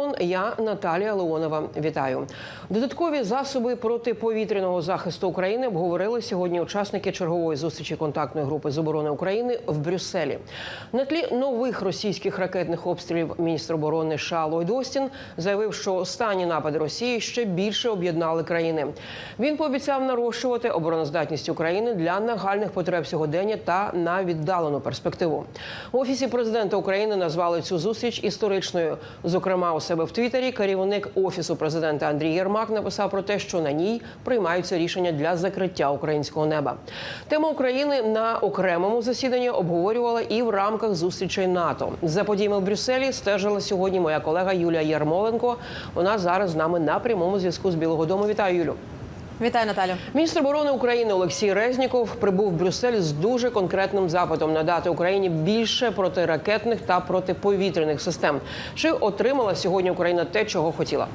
Вашингтон. Я Наталія Леонова. Вітаю. Додаткові засоби протиповітряного захисту України обговорили сьогодні учасники чергової зустрічі контактної групи з оборони України в Брюсселі. На тлі нових російських ракетних обстрілів міністр оборони США Ллойд Остін заявив, що останні напади Росії ще більше об'єднали країни. Він пообіцяв нарощувати обороноздатність України для нагальних потреб сьогодення та на віддалену перспективу. В офісі президента України назвали цю зустріч історичною. Зокрема, у себе в Твіттері керівник офісу президента Андрій Єрмак написав про те, що на ній приймаються рішення для закриття українського неба. Тема України на окремому засіданні обговорювала і в рамках зустрічей НАТО. За подіями в Брюсселі стежила сьогодні моя колега Юлія Ярмоленко. Вона зараз з нами на прямому зв'язку з Білого Дому. Вітаю, Юлю. Вітаю, Наталю. Міністр оборони України Олексій Резніков прибув в Брюссель з дуже конкретним запитом надати Україні більше протиракетних та протиповітряних систем. Чи отримала сьогодні Україна те, чого хотіла?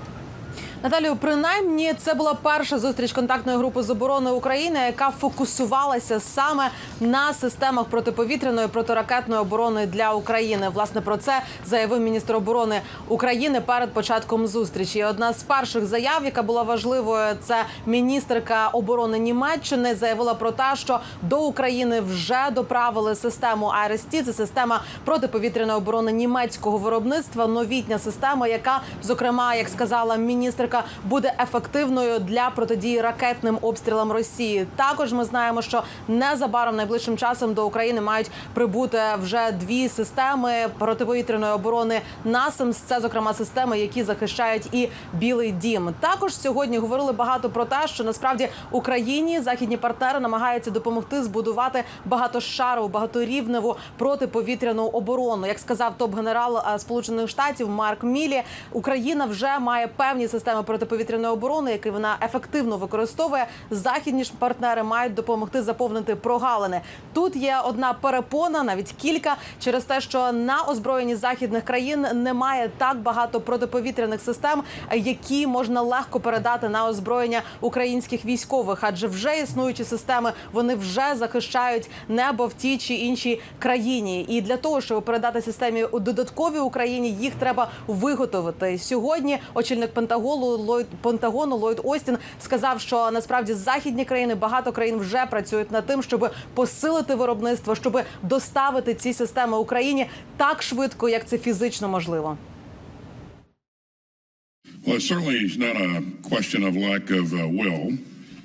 Наталю, принаймні, це була перша зустріч контактної групи з оборони України, яка фокусувалася саме на системах протиповітряної протиракетної оборони для України. Власне про це заявив міністр оборони України перед початком зустрічі. Одна з перших заяв, яка була важливою, це міністерка оборони Німеччини заявила про те, що до України вже доправили систему АРСТ. Це система протиповітряної оборони німецького виробництва. Новітня система, яка зокрема, як сказала міністерка, буде ефективною для протидії ракетним обстрілам Росії. Також ми знаємо, що незабаром найближчим часом до України мають прибути вже дві системи протиповітряної оборони НАСАМС. Це зокрема системи, які захищають і Білий Дім. Також сьогодні говорили багато про те, що насправді Україні західні партнери намагаються допомогти збудувати багатошарову, багаторівневу протиповітряну оборону. Як сказав топ-генерал е, Сполучених Штатів Марк Мілі, Україна вже має певні системи протиповітряної оборони, які вона ефективно використовує. Західні ж партнери мають допомогти заповнити прогалини. Тут є одна перепона, навіть кілька, через те, що на озброєнні західних країн немає так багато протиповітряних систем, які можна легко передати на озброєння українських військових, адже вже існуючі системи вони вже захищають небо в тій чи іншій країні. І для того, щоб передати системі у додатковій Україні, їх треба виготовити сьогодні. Очільник Пентагону Ллойд Пентагону Ллойд Остін сказав, що насправді західні країни багато країн вже працюють над тим, щоб посилити виробництво, щоб доставити ці системи Україні так швидко, як це фізично можливо. Uh.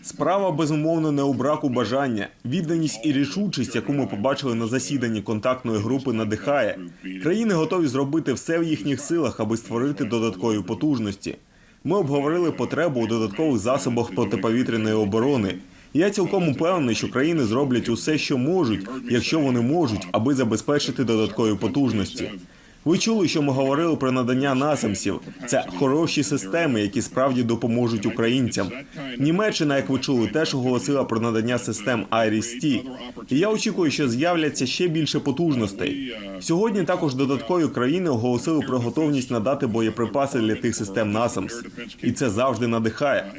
Справа безумовно не у браку бажання. Відданість і рішучість, яку ми побачили на засіданні контактної групи, надихає. Країни готові зробити все в їхніх силах, аби створити додаткові потужності. Ми обговорили потребу у додаткових засобах протиповітряної оборони. Я цілком упевнений, що країни зроблять усе, що можуть, якщо вони можуть, аби забезпечити додаткові потужності. Ви чули, що ми говорили про надання насамсів. Це хороші системи, які справді допоможуть українцям. Німеччина, як ви чули, теж оголосила про надання систем IRIS-T. І я очікую, що з'являться ще більше потужностей. Сьогодні також додаткові країни оголосили про готовність надати боєприпаси для тих систем насамс. І це завжди надихає.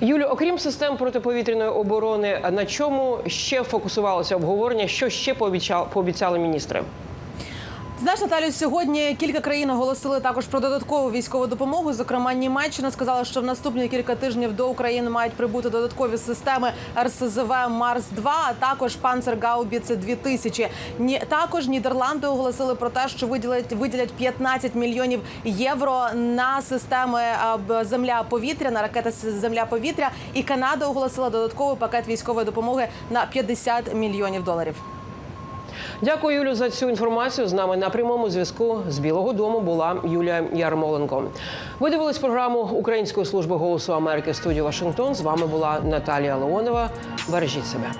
Юлю, окрім систем протиповітряної оборони, на чому ще фокусувалося обговорення? Що ще пообіцяли міністри? Знаєш, Наталю, сьогодні кілька країн оголосили також про додаткову військову допомогу. Зокрема, Німеччина сказала, що в наступні кілька тижнів до України мають прибути додаткові системи РСЗВ Марс 2 а також Панцергаубіце 2000 Ні також Нідерланди оголосили про те, що виділять виділять 15 мільйонів євро на системи земля-повітря, на ракети земля-повітря. І Канада оголосила додатковий пакет військової допомоги на 50 мільйонів доларів. Дякую, Юлю, за цю інформацію. З нами на прямому зв'язку з Білого Дому була Юлія Ярмоленко. Ви дивились програму Української служби голосу Америки в студії Вашингтон. З вами була Наталія Леонова. Бережіть себе.